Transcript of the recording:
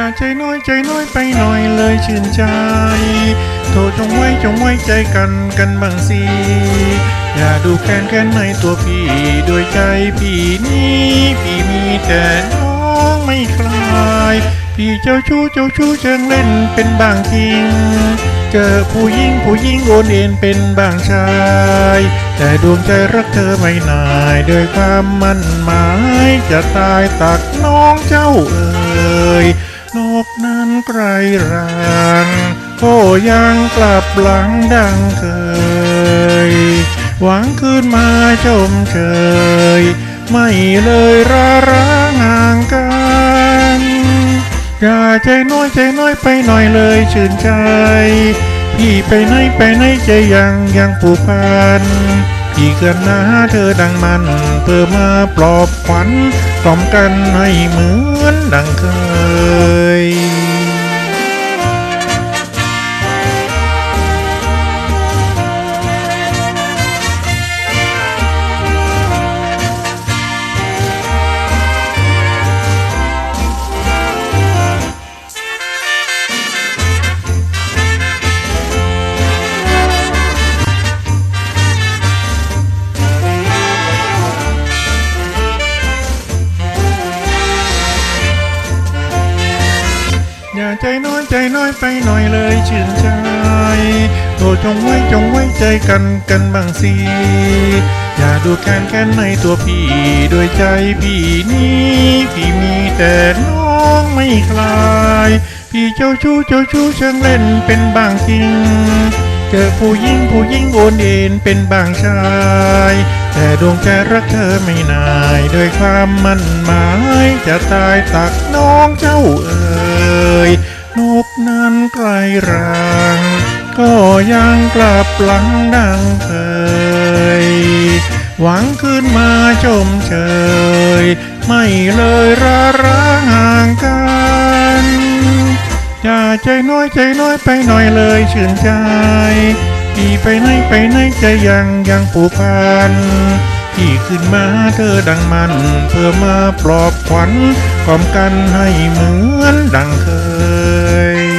อย่าใจน้อยใจน้อยไปหน่อยเลยชื่นใจโทษจงไว้จงไว้ใจกันกันบางสิอย่าดูแค้นแค้นในตัวพี่ด้วยใจพี่นี้พี่มีแต่น้องไม่คลายพี่เจ้าชู้เจ้าชู้เชิงเล่นเป็นบางจริง เจอผู้หญิงผู้หญิงโอนเอ็นเป็นบางชาย แต่ดวงใจรักเธอไม่นายด้วยความมั่นหมาย จะตายตักน้องเจ้าเอ่ย ไกลรางก็ยังกลับหลังดังเคย หวังคืนมาชมเชย ไม่เลยราร้างห่างกันอย่าใจน้อยใจน้อยไปหน่อยเลยชื่นใจ พี่ไปไหนไปไหนใจยังยังผูกพันพี่เกินหน้าเธอดังมันเพื่อมาปลอบขวัญกล่อมกันให้เหมือนดังเคย อย่าใจน้อยใจน้อยไปหน่อยเลยชื่นใจโปรดจงไว้จงไว้ใจกันกันบางสิอย่าดูแค้นแค้นในตัวพี่ด้วยใจพี่นี้พี่มีแต่น้องไม่คลาย พี่เจ้าชู้เจ้าชู้เชิงเล่นเป็นบางจริงเจอผู้หญิงผู้หญิงโอนเอ็นเป็นบางชาย แต่ดวงใจรักเธอไม่นายด้วยความมั่นหมาย จะตายตักน้องเจ้าเอ่ย ยังกลับหลังดังเคย หวังคืนมาชมเชย ไม่เลยราร้างห่างกัน อย่าใจน้อยใจน้อยไปหน่อยเลยชื่นใจพี่ไปไหนไปไหนใจยังยังผูกพันพี่ขึ้นมาเธอดังมัน เพื่อมาปลอบขวัญกล่อมกันให้เหมือนดังเคย